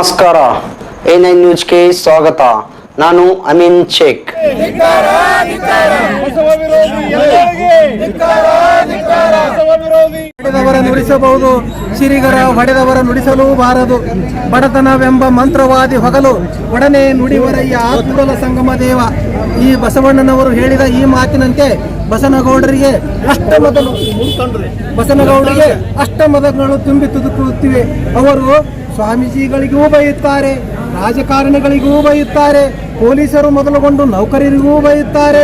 ನಮಸ್ಕಾರ. A nine ನ್ಯೂಸ್ಗೆ ಸ್ವಾಗತ. ನಾನು ಅಮೀನ್ ಶೇಖ್. ಹೊಡೆದವರ ನುಡಿಸಬಹುದು, ಸಿರಿಗರ ಹೊಡೆದವರ ನುಡಿಸಲೂ ಬಾರದು. ಬಡತನವೆಂಬ ಮಂತ್ರವಾದಿ ಹೊಗಲು ಒಡನೆ ನುಡಿವರಯ್ಯ ಆತ್ಮಲ ಸಂಗಮ ದೇವ. ಈ ಬಸವಣ್ಣನವರು ಹೇಳಿದ ಈ ಮಾತಿನಂತೆ ಬಸನಗೌಡರಿಗೆ ಅಷ್ಟ ಮೊದಲು ಬಸನಗೌಡರಿಗೆ ಅಷ್ಟಮದಗಳು ತುಂಬಿ ತುದುಕುತ್ತಿವೆ. ಅವರು ಸ್ವಾಮೀಜಿಗಳಿಗೂ ಬೈಯುತ್ತಾರೆ ರಾಜಕಾರಣಿಗಳಿಗೂ ಬೈಯುತ್ತಾರೆ ಪೊಲೀಸರು ಮೊದಲುಗೊಂಡು ನೌಕರರಿಗೂ ಬೈಯುತ್ತಾರೆ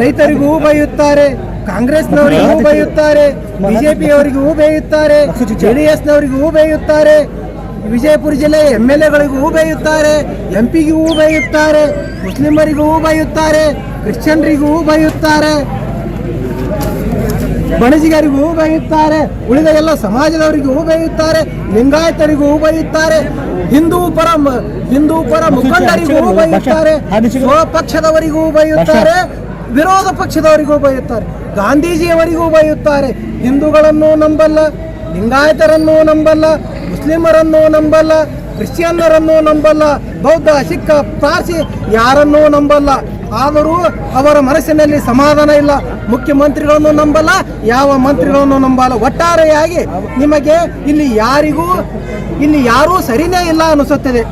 ರೈತರಿಗೂ ಬೈಯುತ್ತಾರೆ ಕಾಂಗ್ರೆಸ್ನವರಿಗೂ ಬೈಯುತ್ತಾರೆ ಬಿಜೆಪಿಯವರಿಗೂ ಬೈಯುತ್ತಾರೆ ಜೆಡಿಎಸ್ನವರಿಗೂ ಬೈಯುತ್ತಾರೆ ವಿಜಯಪುರ ಜಿಲ್ಲೆ ಎಂ ಎಲ್ ಎಗಳಿಗೂ ಬೈಯುತ್ತಾರೆ ಎಂ ಪಿಗೂ ಬೈಯುತ್ತಾರೆ ಮುಸ್ಲಿಮರಿಗೂ ಬೈಯುತ್ತಾರೆ ಕ್ರಿಶ್ಚಿಯನ್ರಿಗೂ ಬೈಯುತ್ತಾರೆ ಬಣಜಿಗರಿಗೂ ಬೈಯುತ್ತಾರೆ ಉಳಿದ ಎಲ್ಲ ಸಮಾಜದವರಿಗೂ ಬೈಯುತ್ತಾರೆ ಲಿಂಗಾಯತರಿಗೂ ಬೈಯುತ್ತಾರೆ ಹಿಂದೂ ಪರ ಹಿಂದೂ ಪರ ಮುಖಂಡರಿಗೂ ಬೈಯುತ್ತಾರೆ ಸ್ವಪಕ್ಷದವರಿಗೂ ಬೈಯುತ್ತಾರೆ ವಿರೋಧ ಪಕ್ಷದವರಿಗೂ ಬೈಯುತ್ತಾರೆ ಗಾಂಧೀಜಿಯವರಿಗೂ ಬೈಯುತ್ತಾರೆ ಹಿಂದೂಗಳನ್ನು ನಂಬಲ್ಲ ಲಿಂಗಾಯತರನ್ನು ನಂಬಲ್ಲ ಮುಸ್ಲಿಮರನ್ನು ನಂಬಲ್ಲ ಕ್ರಿಶ್ಚಿಯನ್ನರನ್ನು ನಂಬಲ್ಲ ಬೌದ್ಧ ಸಿಖ್ ಪಾರ್ಸಿ ಯಾರನ್ನೂ ನಂಬಲ್ಲ. ಆದರೂ ಅವರ ಮನಸ್ಸಿನಲ್ಲಿ ಸಮಾಧಾನ ಇಲ್ಲ. ಮುಖ್ಯಮಂತ್ರಿಗಳನ್ನು ನಂಬಲ್ಲ, ಯಾವ ಮಂತ್ರಿಗಳನ್ನು ನಂಬಲ್ಲ, ಒಟ್ಟಾರೆಯಾಗಿ ನಿಮಗೆ ಇಲ್ಲಿ ಯಾರಿಗೂ, ಇಲ್ಲಿ ಯಾರೂ ಸರಿನೇ ಇಲ್ಲ ಅನಿಸುತ್ತದೆ.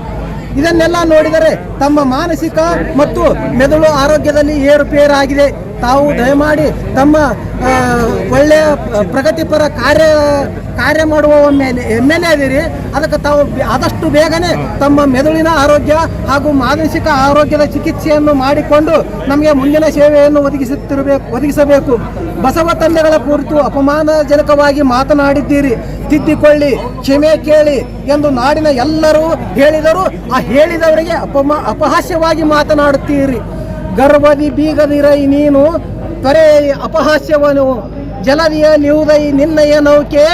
ಇದನ್ನೆಲ್ಲ ನೋಡಿದರೆ ತಮ್ಮ ಮಾನಸಿಕ ಮತ್ತು ಮೆದುಳು ಆರೋಗ್ಯದಲ್ಲಿ ಏರುಪೇರಾಗಿದೆ. ತಾವು ದಯಮಾಡಿ ತಮ್ಮ ಒಳ್ಳೆಯ ಪ್ರಗತಿಪರ ಕಾರ್ಯ ಕಾರ್ಯ ಮಾಡುವ ಮೇಲೆ ಎ ಅದೀರಿ ಅದಕ್ಕೆ ತಾವು ಆದಷ್ಟು ಬೇಗನೆ ತಮ್ಮ ಮೆದುಳಿನ ಆರೋಗ್ಯ ಹಾಗೂ ಮಾನಸಿಕ ಆರೋಗ್ಯದ ಚಿಕಿತ್ಸೆಯನ್ನು ಮಾಡಿಕೊಂಡು ನಮಗೆ ಮುಂದಿನ ಸೇವೆಯನ್ನು ಒದಗಿಸುತ್ತಿರಬೇಕು, ಒದಗಿಸಬೇಕು. ಬಸವ ತಂದೆಗಳ ಕುರಿತು ಅಪಮಾನಜನಕವಾಗಿ ಮಾತನಾಡಿದ್ದೀರಿ. ತಿದ್ದಿಕೊಳ್ಳಿ, ಕ್ಷಮೆ ಕೇಳಿ ಎಂದು ನಾಡಿನ ಎಲ್ಲರೂ ಹೇಳಿದರು, ಆ ಹೇಳಿದವರಿಗೆ ಅಪಮಾ, ಅಪಹಾಸ್ಯವಾಗಿ ಮಾತನಾಡುತ್ತೀರಿ. ಗರ್ಭದಿ ಬೀಗದಿರೈ ನೀನು ತೊರೆ ಅಪಹಾಸ್ಯವನು ಜಲದಿಯ ನಿವುದೈ ನಿನ್ನಯ ನೌಕೆ,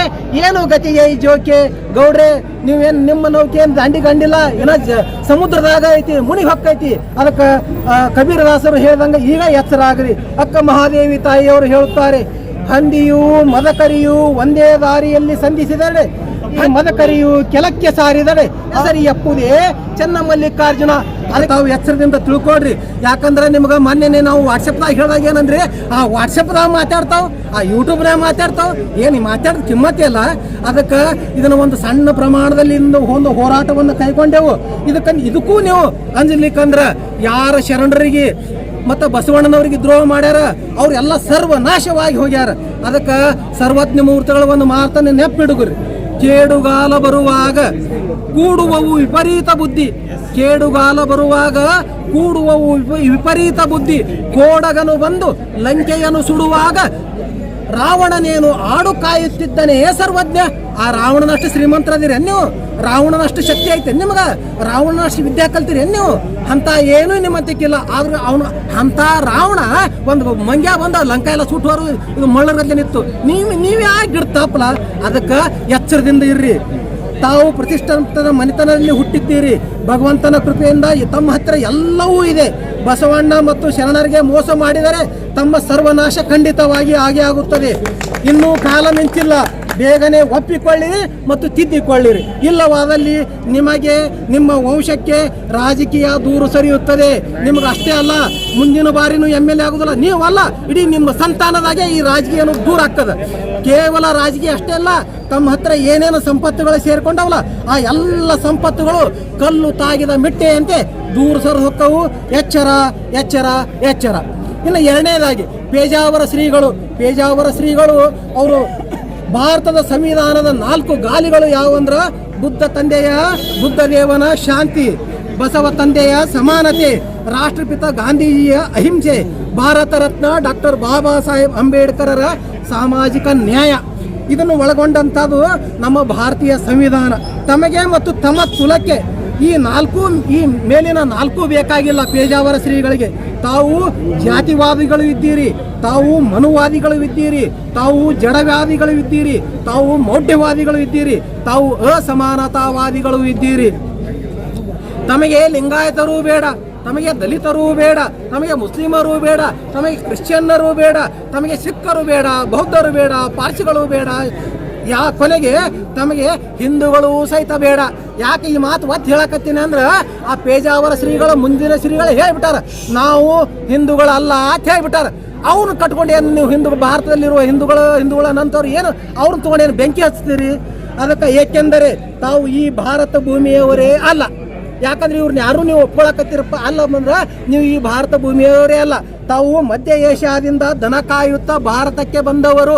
ಏನು ಗತಿಯೈ ಜೋಕೆ? ಗೌಡ್ರೆ, ನೀವೇನು ನಿಮ್ಮ ನೌಕೆ ಏನು ದಂಡಿ ಕಂಡಿಲ್ಲ ಏನೋ ಸಮುದ್ರದಾಗ ಐತಿ ಮುನಿ ಹೊಕ್ಕೈತಿ ಅದಕ್ಕೆ ಕಬೀರದಾಸರು ಹೇಳ್ದಂಗೆ ಈಗ ಎಚ್ಚರ ಆಗ್ರಿ. ಅಕ್ಕ ಮಹಾದೇವಿ ತಾಯಿಯವರು ಹೇಳುತ್ತಾರೆ, ಹಂದಿಯು ಮದಕರಿಯು ಒಂದೇ ದಾರಿಯಲ್ಲಿ ಸಂಧಿಸಿದರೆ ಈ ಮದಕರಿಯು ಕೆಲಕ್ಕೆ ಸಾರಿದರೆ ಸರಿ ಎಪ್ಪುದೇ ಚೆನ್ನ ಮಲ್ಲಿಕಾರ್ಜುನ. ಅದಕ್ಕೆ ತಾವು ಎಚ್ಚರದಿಂದ ತಿಳ್ಕೊಡ್ರಿ ಯಾಕಂದ್ರೆ ನಿಮ್ಗೆ ಮೊನ್ನೆನೆ ನಾವು ವಾಟ್ಸಪ್ದಾಗ ಹೇಳಿದಾಗ ಏನಂದ್ರೆ? ಆ ವಾಟ್ಸಪ್ದಾಗ ಮಾತಾಡ್ತಾವ್, ಆ ಯೂಟ್ಯೂಬ್ನಾಗ ಮಾತಾಡ್ತಾವ್. ಏನು ಮಾತಾಡ್ದ ಕಿಮ್ಮತ್ತೆ ಅಲ್ಲ? ಅದಕ್ಕೆ ಇದನ್ನ ಒಂದು ಸಣ್ಣ ಪ್ರಮಾಣದಲ್ಲಿ ಇಂದು ಒಂದು ಹೋರಾಟವನ್ನು ಕೈಗೊಂಡೆವು. ಇದಕ್ಕೆ ಇದಕ್ಕೂ ನೀವು ಅಂಜಲಿಕ್ಕಂದ್ರ ಯಾರ ಶರಣರಿಗೆ ಮತ್ತು ಬಸವಣ್ಣನವ್ರಿಗೆ ದ್ರೋಹ ಮಾಡ್ಯಾರ, ಅವ್ರೆಲ್ಲ ಸರ್ವನಾಶವಾಗಿ ಹೋಗ್ಯಾರ. ಅದಕ್ಕೆ ಸರ್ವಜ್ಞ ಮುಹೂರ್ತಗಳ ಒಂದು ಮಾತನ್ನು ನೆಪ್ಪಿಡುಗ್ರಿ. ಕೇಡುಗಾಲ ಬರುವಾಗ ಕೂಡುವವು ವಿಪರೀತ ಬುದ್ಧಿ. ಕೇಡುಗಾಲ ಬರುವಾಗ ಕೂಡುವವು ವಿಪ- ವಿಪರೀತ ಬುದ್ಧಿ. ಕೋಡಗನು ಬಂದು ಲಂಕೆಯನ್ನು ಸುಡುವಾಗ ರಾವಣನೇನು ಆಡು ಕಾಯುತ್ತಿದ್ದನೇ ಸರ್ವಜ್ಞ? ಆ ರಾವಣನಷ್ಟು ಶ್ರೀಮಂತರದಿರಿ ನೀವು ರಾವಣನಷ್ಟು ಶಕ್ತಿ ಐತೆ ನಿಮಗೆ. ರಾವಣನಷ್ಟು ವಿದ್ಯಾ ಕಲ್ತಿರಿ ನೀವು ಅಂತ ಏನೂ ನಿಮ್ಮಂತಕ್ಕಿಲ್ಲ ಆದ್ರೆ ಅವನು, ಅಂತ ರಾವಣ, ಒಂದು ಮಂಗ್ಯ ಬಂದ ಲಂಕ ಎಲ್ಲ ಸುಟ್ಟುವರು ಇದು ಮಳ್ಳರ್ಗತ್ತೆ ನಿತ್ತು ನೀವು, ನೀವೇ ಯಾಕೆ ಗಿಡ್ತಪ್ಪಲ ಅದಕ್ಕೆ ಎಚ್ಚರದಿಂದ ಇರ್ರಿ. ತಾವು ಪ್ರತಿಷ್ಠಾಂತದ ಮನೆತನದಲ್ಲಿ ಹುಟ್ಟಿದ್ದೀರಿ. ಭಗವಂತನ ಕೃಪೆಯಿಂದ ತಮ್ಮ ಹತ್ತಿರ ಎಲ್ಲವೂ ಇದೆ. ಬಸವಣ್ಣ ಮತ್ತು ಶರಣರಿಗೆ ಮೋಸ ಮಾಡಿದರೆ ತಮ್ಮ ಸರ್ವನಾಶ ಖಂಡಿತವಾಗಿ ಆಗೇ ಆಗುತ್ತದೆ. ಇನ್ನೂ ಕಾಲ ಮಿಂಚಿಲ್ಲ ಬೇಗನೆ ಒಪ್ಪಿಕೊಳ್ಳಿರಿ ಮತ್ತು ತಿದ್ದಿಕೊಳ್ಳಿರಿ. ಇಲ್ಲವಾದಲ್ಲಿ ನಿಮಗೆ ನಿಮ್ಮ ವಂಶಕ್ಕೆ ರಾಜಕೀಯ ದೂರು ಸರಿಯುತ್ತದೆ. ನಿಮಗೆ ಅಷ್ಟೇ ಅಲ್ಲ, ಮುಂದಿನ ಬಾರಿನೂ ಎಂ ಎಲ್ ಎ ಆಗುದಿಲ್ಲ. ನೀವಲ್ಲ ಇಡೀ ನಿಮ್ಮ ಸಂತಾನದಾಗೆ ಈ ರಾಜಕೀಯ ದೂರ ಆಗ್ತದೆ. ಕೇವಲ ರಾಜಕೀಯ ಅಷ್ಟೇ ಅಲ್ಲ, ತಮ್ಮ ಹತ್ರ ಏನೇನು ಸಂಪತ್ತುಗಳು ಸೇರ್ಕೊಂಡವಲ್ಲ, ಆ ಎಲ್ಲ ಸಂಪತ್ತುಗಳು ಕಲ್ಲು ತಾಗಿದ ಮಿಟ್ಟೆಯಂತೆ ದೂರ ಸರ್ ಹೊಕ್ಕವು. ಎಚ್ಚರ ಎಚ್ಚರ ಎಚ್ಚರ. ಇನ್ನು ಎರಡನೇದಾಗಿ, ಪೇಜಾವರ ಶ್ರೀಗಳು. ಪೇಜಾವರ ಶ್ರೀಗಳು, ಅವರು ಭಾರತದ ಸಂವಿಧಾನದ ನಾಲ್ಕು ಗಾಲಿಗಳು ಯಾವಂದ್ರ ಬುದ್ಧ ತಂದೆಯ, ಬುದ್ಧ ದೇವನ ಶಾಂತಿ. ಬಸವ ತಂದೆಯ ಸಮಾನತೆ. ರಾಷ್ಟ್ರಪಿತ ಗಾಂಧೀಜಿಯ ಅಹಿಂಸೆ. ಭಾರತ ರತ್ನ ಡಾಕ್ಟರ್ ಬಾಬಾ ಸಾಹೇಬ್ ಅಂಬೇಡ್ಕರರ ಸಾಮಾಜಿಕ ನ್ಯಾಯ. ಇದನ್ನು ಒಳಗೊಂಡಂಥದ್ದು ನಮ್ಮ ಭಾರತೀಯ ಸಂವಿಧಾನ. ತಮಗೆ ಮತ್ತು ತಮ್ಮ ಕುಲಕ್ಕೆ ಈ ನಾಲ್ಕು, ಈ ಮೇಲಿನ ನಾಲ್ಕು ಬೇಕಾಗಿಲ್ಲ ಪೇಜಾವರ ಶ್ರೀಗಳಿಗೆ. ತಾವು ಜಾತಿವಾದಿಗಳು ಇದ್ದೀರಿ, ತಾವು ಮನುವಾದಿಗಳು ಇದ್ದೀರಿ, ತಾವು ಜಡವಾದಿಗಳು ಇದ್ದೀರಿ, ತಾವು ಮೌಢ್ಯವಾದಿಗಳು ಇದ್ದೀರಿ, ತಾವು ಅಸಮಾನತಾವಾದಿಗಳು ಇದ್ದೀರಿ. ತಮಗೆ ಲಿಂಗಾಯತರೂ ಬೇಡ, ತಮಗೆ ದಲಿತರೂ ಬೇಡ, ತಮಗೆ ಮುಸ್ಲಿಮರು ಬೇಡ, ತಮಗೆ ಕ್ರಿಶ್ಚಿಯನ್ನರು ಬೇಡ, ತಮಗೆ ಸಿಖ್ಖರು ಬೇಡ, ಬೌದ್ಧರು ಬೇಡ, ಪಾರ್ಸಿಗಳು ಬೇಡ ಯಾ ಕೊನೆಗೆ ತಮಗೆ ಹಿಂದೂಗಳು ಸಹಿತ ಬೇಡ. ಯಾಕೆ ಈ ಮಾತು ಒತ್ತು ಹೇಳಕತ್ತೀನಿ ಅಂದ್ರೆ ಆ ಪೇಜಾವರ ಶ್ರೀಗಳು, ಮುಂದಿನ ಶ್ರೀಗಳು ಹೇಳ್ಬಿಟ್ಟಾರ, ನಾವು ಹಿಂದೂಗಳಲ್ಲ ಅಂತ ಹೇಳ್ಬಿಟ್ಟಾರ. ಅವ್ರನ್ನ ಕಟ್ಕೊಂಡು ಏನು ನೀವು ಹಿಂದೂ, ಭಾರತದಲ್ಲಿರುವ ಹಿಂದೂಗಳು, ಹಿಂದೂಗಳ ನಂತವ್ರು ಏನು? ಅವ್ರನ್ನ ತಗೊಂಡು ಏನು ಬೆಂಕಿ ಹಚ್ತೀರಿ ಅದಕ್ಕೆ ಏಕೆಂದರೆ ತಾವು ಈ ಭಾರತ ಭೂಮಿಯವರೇ ಅಲ್ಲ. ಯಾಕಂದ್ರೆ ಇವ್ರನ್ನ ಯಾರು ನೀವು ಒಪ್ಕೊಳಕತ್ತಿರಪ್ಪ? ಅಲ್ಲ ಅಂದ್ರೆ ನೀವು ಈ ಭಾರತ ಭೂಮಿಯವರೇ ಅಲ್ಲ. ತಾವು ಮಧ್ಯ ಏಷ್ಯಾದಿಂದ ದನ ಕಾಯುತ್ತಾ ಭಾರತಕ್ಕೆ ಬಂದವರು.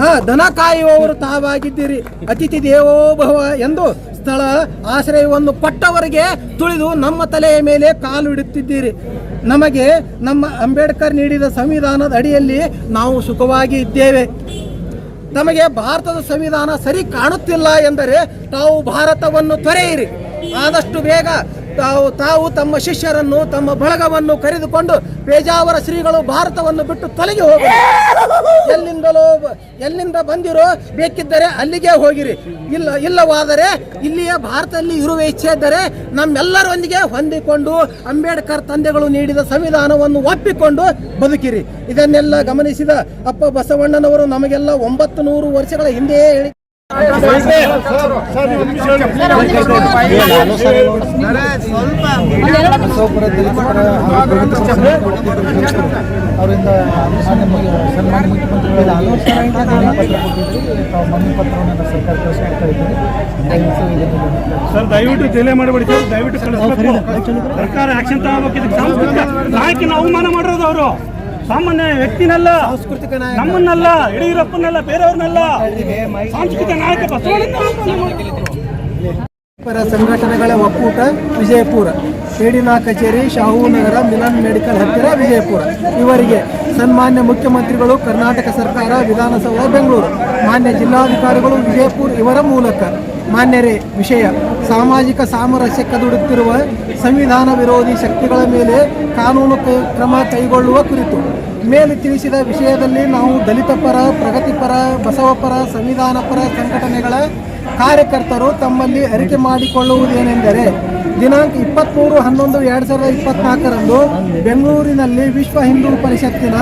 ಹಾ, ದನ ಕಾಯುವವರು ತಾವಾಗಿದ್ದೀರಿ. ಅತಿಥಿ ದೇವೋಭವ ಎಂದು ಸ್ಥಳ ಆಶ್ರಯವನ್ನು ಪಟ್ಟವರಿಗೆ ತುಳಿದು ನಮ್ಮ ತಲೆಯ ಮೇಲೆ ಕಾಲು ಇಡುತ್ತಿದ್ದೀರಿ. ನಮಗೆ ನಮ್ಮ ಅಂಬೇಡ್ಕರ್ ನೀಡಿದ ಸಂವಿಧಾನದ ಅಡಿಯಲ್ಲಿ ನಾವು ಸುಖವಾಗಿ ಇದ್ದೇವೆ. ತಮಗೆ ಭಾರತದ ಸಂವಿಧಾನ ಸರಿ ಕಾಣುತ್ತಿಲ್ಲ ಎಂದರೆ ತಾವು ಭಾರತವನ್ನು ತೊರೆಯಿರಿ. ಆದಷ್ಟು ಬೇಗ ತಾವು ತಾವು ತಮ್ಮ ಶಿಷ್ಯರನ್ನು, ತಮ್ಮ ಬಳಗವನ್ನು ಕರೆದುಕೊಂಡು ಪೇಜಾವರ ಶ್ರೀಗಳು ಭಾರತವನ್ನು ಬಿಟ್ಟು ತೊಲಗಿ ಹೋಗಿ ಎಲ್ಲಿಂದಲೋ ಎಲ್ಲಿಂದ ಬಂದಿರೋ ಬೇಕಿದ್ದರೆ ಅಲ್ಲಿಗೆ ಹೋಗಿರಿ. ಇಲ್ಲ, ಇಲ್ಲವಾದರೆ ಇಲ್ಲಿಯ ಭಾರತದಲ್ಲಿ ಇರುವ ಇಚ್ಛೆ ಇದ್ದರೆ ನಮ್ಮೆಲ್ಲರೊಂದಿಗೆ ಹೊಂದಿಕೊಂಡು ಅಂಬೇಡ್ಕರ್ ತಂದೆಗಳು ನೀಡಿದ ಸಂವಿಧಾನವನ್ನು ಒಪ್ಪಿಕೊಂಡು ಬದುಕಿರಿ. ಇದನ್ನೆಲ್ಲ ಗಮನಿಸಿದ ಅಪ್ಪ ಬಸವಣ್ಣನವರು ನಮಗೆಲ್ಲ ಒಂಬತ್ತು ನೂರು ವರ್ಷಗಳ ಹಿಂದೆಯೇ ಹೇಳಿ ಅವರಿಂದ ಸನ್ಮಾನ ಆಲೋಚನೆ ಮನವಿ ಪತ್ರವನ್ನು ಸರ್ಕಾರ ಕಳಿಸ್ಕೊಡ್ತಾ ಸರ್, ದಯವಿಟ್ಟು ಡಿಲೇ ಮಾಡಬೇಡಿ ಸರ್. ದಯವಿಟ್ಟು ಸರ್ಕಾರ ಆಕ್ಷನ್ ತಗೋಬೇಕು ಇದಕ್ಕೆ ಸಾಂಸ್ಕೃತಿಕ ನಾಯಕಿನ ಅವಮಾನ ಮಾಡಿರೋದು ಅವರು. ಸಾಮಾನ್ಯ ವ್ಯಕ್ತಿನಲ್ಲ ಸಾಂಸ್ಕೃತಿಕ ನಮ್ಮನ್ನಲ್ಲ ಯಡಿಯೂರಪ್ಪನಲ್ಲ ಬೇರೆಯವ್ರನ್ನಲ್ಲ. ಸಾಂಸ್ಕೃತಿಕ ನಾಯಕ ಪರ ಸಂಘಟನೆಗಳ ಒಕ್ಕೂಟ ವಿಜಯಪುರ. ಶೇಡಿನಾ ಕಚೇರಿ ಶಾಹು ನಗರ ಮಿಲನ್ ಮೆಡಿಕಲ್ ಹತ್ತಿರ ವಿಜಯಪುರ. ಇವರಿಗೆ ಸನ್ಮಾನ್ಯ ಮುಖ್ಯಮಂತ್ರಿಗಳು ಕರ್ನಾಟಕ ಸರ್ಕಾರ ವಿಧಾನಸೌಧ ಬೆಂಗಳೂರು. ಮಾನ್ಯ ಜಿಲ್ಲಾಧಿಕಾರಿಗಳು ವಿಜಯಪುರ ಇವರ ಮೂಲಕ. ಮಾನ್ಯರೇ ವಿಷಯ. ಸಾಮಾಜಿಕ ಸಾಮರಸ್ಯ ಕದುಡುತ್ತಿರುವ ಸಂವಿಧಾನ ವಿರೋಧಿ ಶಕ್ತಿಗಳ ಮೇಲೆ ಕಾನೂನು ಕ್ರಮ ಕೈಗೊಳ್ಳುವ ಕುರಿತು ಮೇಲೆ ತಿಳಿಸಿದ ವಿಷಯದಲ್ಲಿ ನಾವು ದಲಿತ ಪರ ಪ್ರಗತಿಪರ, ಬಸವಪರ ಸಂವಿಧಾನ ಪರ ಸಂಘಟನೆಗಳ ಕಾರ್ಯಕರ್ತರು ತಮ್ಮಲ್ಲಿ ಅರಿಕೆ ಮಾಡಿಕೊಳ್ಳುವುದೇನೆಂದರೆ ದಿನಾಂಕ ಇಪ್ಪತ್ತ್ಮೂರು ಹನ್ನೊಂದು, ಎರಡು ಸಾವಿರದ ಇಪ್ಪತ್ನಾಲ್ಕರಂದು ಬೆಂಗಳೂರಿನಲ್ಲಿ ವಿಶ್ವ ಹಿಂದೂ ಪರಿಷತ್ತಿನ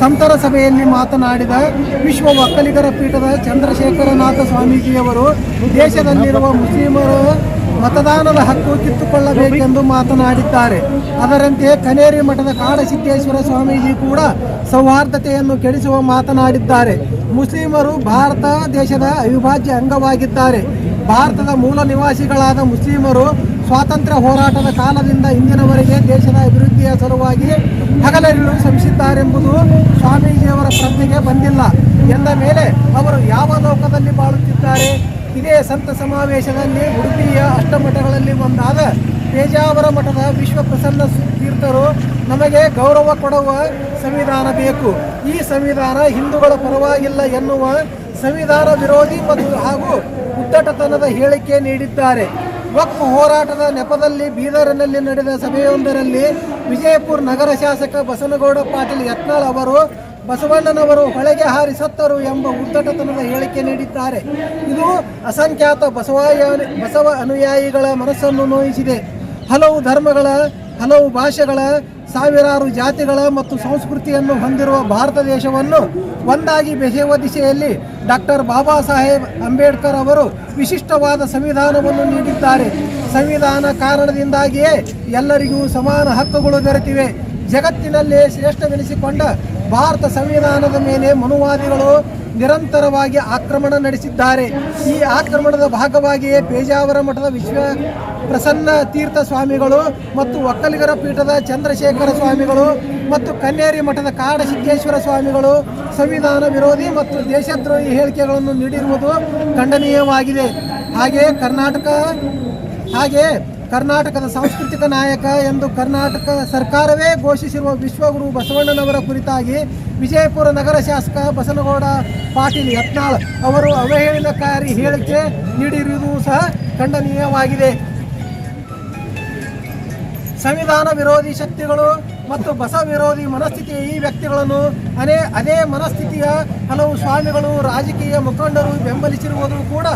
ಸಂತರ ಸಭೆಯಲ್ಲಿ ಮಾತನಾಡಿದ ವಿಶ್ವ ಒಕ್ಕಲಿಗರ ಪೀಠದ ಚಂದ್ರಶೇಖರನಾಥ ಸ್ವಾಮೀಜಿಯವರು, ದೇಶದಲ್ಲಿರುವ ಮುಸ್ಲಿಮರ ಮತದಾನದ ಹಕ್ಕು ಕಿತ್ತುಕೊಳ್ಳಬೇಕೆಂದು ಮಾತನಾಡಿದ್ದಾರೆ. ಅದರಂತೆ ಕನೇರಿ ಮಠದ ಕಾಡಸಿದ್ದೇಶ್ವರ ಸ್ವಾಮೀಜಿ ಕೂಡ ಸೌಹಾರ್ದತೆಯನ್ನು ಕೆಡಿಸುವ ಮಾತನಾಡಿದ್ದಾರೆ. ಮುಸ್ಲಿಮರು ಭಾರತ ದೇಶದ ಅವಿಭಾಜ್ಯ ಅಂಗವಾಗಿದ್ದಾರೆ. ಭಾರತದ ಮೂಲ ನಿವಾಸಿಗಳಾದ ಮುಸ್ಲಿಮರು ಸ್ವಾತಂತ್ರ್ಯ ಹೋರಾಟದ ಕಾಲದಿಂದ ಇಂದಿನವರೆಗೆ ದೇಶದ ಅಭಿವೃದ್ಧಿಯ ಸಲುವಾಗಿ ಹಗಲಿರುಳು ಶ್ರಮಿಸಿದ್ದಾರೆಂಬುದು ಸ್ವಾಮೀಜಿಯವರ ಪ್ರಜ್ಞೆಗೆ ಬಂದಿಲ್ಲ. ಎಂದ ಮೇಲೆ ಅವರು ಯಾವ ಲೋಕದಲ್ಲಿ ಬಾಳುತ್ತಿದ್ದಾರೆ? ಇದೇ ಸಂತ ಸಮಾವೇಶದಲ್ಲಿ ಉಡುಪಿಯ ಅಷ್ಟಮಠಗಳಲ್ಲಿ ಒಂದಾದ ಪೇಜಾವರ ಮಠದ ವಿಶ್ವ ಪ್ರಸನ್ನ ತೀರ್ಥರು ನಮಗೆ ಗೌರವ ಕೊಡುವ ಸಂವಿಧಾನ ಬೇಕು. ಈ ಸಂವಿಧಾನ ಹಿಂದೂಗಳ ಪರವಾಗಿಲ್ಲ ಎನ್ನುವ ಸಂವಿಧಾನ ವಿರೋಧಿ ಮತ್ತು ಹಾಗೂ ಉದ್ದಟತನದ ಹೇಳಿಕೆ ನೀಡಿದ್ದಾರೆ. ವಕ್ಫ್ ಹೋರಾಟದ ನೆಪದಲ್ಲಿ ಬೀದರ್ನಲ್ಲಿ ನಡೆದ ಸಭೆಯೊಂದರಲ್ಲಿ ವಿಜಯಪುರ ನಗರ ಶಾಸಕ ಬಸನಗೌಡ ಪಾಟೀಲ್ ಯತ್ನಾಳ್ ಅವರು, ಬಸವಣ್ಣನವರು ಹೊಳೆಗೆ ಹಾರಿ ಸತ್ತರು ಎಂಬ ಉದ್ದಟತನದ ಹೇಳಿಕೆ ನೀಡಿದ್ದಾರೆ. ಇದು ಅಸಂಖ್ಯಾತ ಬಸವಾಯ, ಬಸವ ಅನುಯಾಯಿಗಳ ಮನಸ್ಸನ್ನು ನೋಯಿಸಿದೆ. ಹಲವು ಧರ್ಮಗಳ, ಹಲವು ಭಾಷೆಗಳ ಸಾವಿರಾರು ಜಾತಿಗಳ ಮತ್ತು ಸಂಸ್ಕೃತಿಯನ್ನು ಹೊಂದಿರುವ ಭಾರತ ದೇಶವನ್ನು ಒಂದಾಗಿ ಬೆಸೆಯುವ ದಿಸೆಯಲ್ಲಿ ಡಾಕ್ಟರ್ ಬಾಬಾ ಸಾಹೇಬ್ ಅಂಬೇಡ್ಕರ್ ಅವರು ವಿಶಿಷ್ಟವಾದ ಸಂವಿಧಾನವನ್ನು ನೀಡಿದ್ದಾರೆ. ಸಂವಿಧಾನ ಕಾರಣದಿಂದಾಗಿಯೇ ಎಲ್ಲರಿಗೂ ಸಮಾನ ಹಕ್ಕುಗಳು ದೊರೆತಿವೆ. ಜಗತ್ತಿನಲ್ಲೇ ಶ್ರೇಷ್ಠವೆನಿಸಿಕೊಂಡ ಭಾರತ ಸಂವಿಧಾನದ ಮೇಲೆ ಮನುವಾದಿಗಳು ನಿರಂತರವಾಗಿ ಆಕ್ರಮಣ ನಡೆಸಿದ್ದಾರೆ. ಈ ಆಕ್ರಮಣದ ಭಾಗವಾಗಿಯೇ ಪೇಜಾವರ ಮಠದ ವಿಶ್ವ ಪ್ರಸನ್ನ ತೀರ್ಥ ಸ್ವಾಮಿಗಳು ಮತ್ತು ಒಕ್ಕಲಿಗರ ಪೀಠದ ಚಂದ್ರಶೇಖರ ಸ್ವಾಮಿಗಳು ಮತ್ತು ಕನ್ನೇರಿ ಮಠದ ಕಾಡಸಿದ್ದೇಶ್ವರ ಸ್ವಾಮಿಗಳು ಸಂವಿಧಾನ ವಿರೋಧಿ ಮತ್ತು ದೇಶದ್ರೋಹಿ ಹೇಳಿಕೆಗಳನ್ನು ನೀಡಿರುವುದು ಖಂಡನೀಯವಾಗಿದೆ. ಹಾಗೆಯೇ ಕರ್ನಾಟಕ ಹಾಗೆ ಕರ್ನಾಟಕದ ಸಾಂಸ್ಕೃತಿಕ ನಾಯಕ ಎಂದು ಕರ್ನಾಟಕ ಸರ್ಕಾರವೇ ಘೋಷಿಸಿರುವ ವಿಶ್ವಗುರು ಬಸವಣ್ಣನವರ ಕುರಿತಾಗಿ ವಿಜಯಪುರ ನಗರ ಶಾಸಕ ಬಸನಗೌಡ ಪಾಟೀಲ್ ಯತ್ನಾಳ್ ಅವರು ಅವಹೇಳನಕಾರಿ ಹೇಳಿಕೆ ನೀಡಿರುವುದು ಸಹ ಖಂಡನೀಯವಾಗಿದೆ. ಸಂವಿಧಾನ ವಿರೋಧಿ ಶಕ್ತಿಗಳು ಮತ್ತು ಬಸ ವಿರೋಧಿ ಮನಸ್ಥಿತಿಯ ಈ ವ್ಯಕ್ತಿಗಳನ್ನು ಅನೇ, ಅದೇ ಮನಸ್ಥಿತಿಯ ಹಲವು ಸ್ವಾಮಿಗಳು ರಾಜಕೀಯ ಮುಖಂಡರು ಬೆಂಬಲಿಸಿರುವುದು ಕೂಡ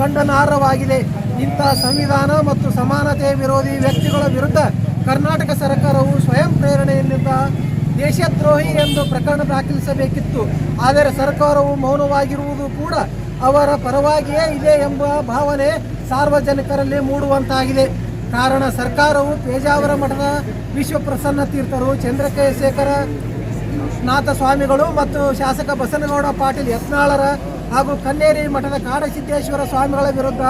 ಖಂಡನಾರ್ಹವಾಗಿದೆ. ಇಂಥ ಸಂವಿಧಾನ ಮತ್ತು ಸಮಾನತೆ ವಿರೋಧಿ ವ್ಯಕ್ತಿಗಳ ವಿರುದ್ಧ ಕರ್ನಾಟಕ ಸರ್ಕಾರವು ಸ್ವಯಂ ಪ್ರೇರಣೆಯಿಂದ ದೇಶದ್ರೋಹಿ ಎಂದು ಪ್ರಕರಣ ದಾಖಲಿಸಬೇಕಿತ್ತು. ಆದರೆ ಸರ್ಕಾರವು ಮೌನವಾಗಿರುವುದು ಕೂಡ ಅವರ ಪರವಾಗಿಯೇ ಇದೆ ಎಂಬ ಭಾವನೆ ಸಾರ್ವಜನಿಕರಲ್ಲಿ ಮೂಡುವಂತಾಗಿದೆ. ಕಾರಣ ಸರ್ಕಾರವು ಪೇಜಾವರ ಮಠದ ವಿಶ್ವಪ್ರಸನ್ನ ತೀರ್ಥರು ಚಂದ್ರಕೇಶೇಖರ ನಾಥ ಸ್ವಾಮಿಗಳು ಮತ್ತು ಶಾಸಕ ಬಸನಗೌಡ ಪಾಟೀಲ್ ಯತ್ನಾಳರ ಹಾಗೂ ಕನ್ನೇರಿ ಮಠದ ಕಾಡಸಿದ್ದೇಶ್ವರ ಸ್ವಾಮಿಗಳ ವಿರುದ್ಧ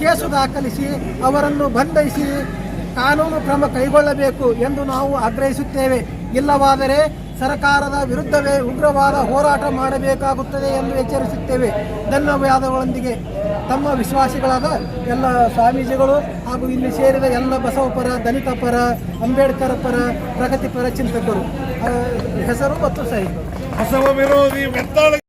ಕೇಸು ದಾಖಲಿಸಿ ಅವರನ್ನು ಬಂಧಿಸಿ ಕಾನೂನು ಕ್ರಮ ಕೈಗೊಳ್ಳಬೇಕು ಎಂದು ನಾವು ಆಗ್ರಹಿಸುತ್ತೇವೆ. ಇಲ್ಲವಾದರೆ ಸರ್ಕಾರದ ವಿರುದ್ಧವೇ ಉಗ್ರವಾದ ಹೋರಾಟ ಮಾಡಬೇಕಾಗುತ್ತದೆ ಎಂದು ಎಚ್ಚರಿಸುತ್ತೇವೆ. ಧನ್ಯವಾದಗಳೊಂದಿಗೆ ತಮ್ಮ ವಿಶ್ವಾಸಿಗಳಾದ ಎಲ್ಲ ಸ್ವಾಮೀಜಿಗಳು ಹಾಗೂ ಇಲ್ಲಿ ಸೇರಿದ ಎಲ್ಲ ಬಸವ ಪರ ದಲಿತ ಪರ ಅಂಬೇಡ್ಕರ್ ಪರ, ಪ್ರಗತಿಪರ ಚಿಂತಕರು. ಹೆಸರು ಮತ್ತು ಸಹಿ? ಬಸವ ವಿರೋಧಿ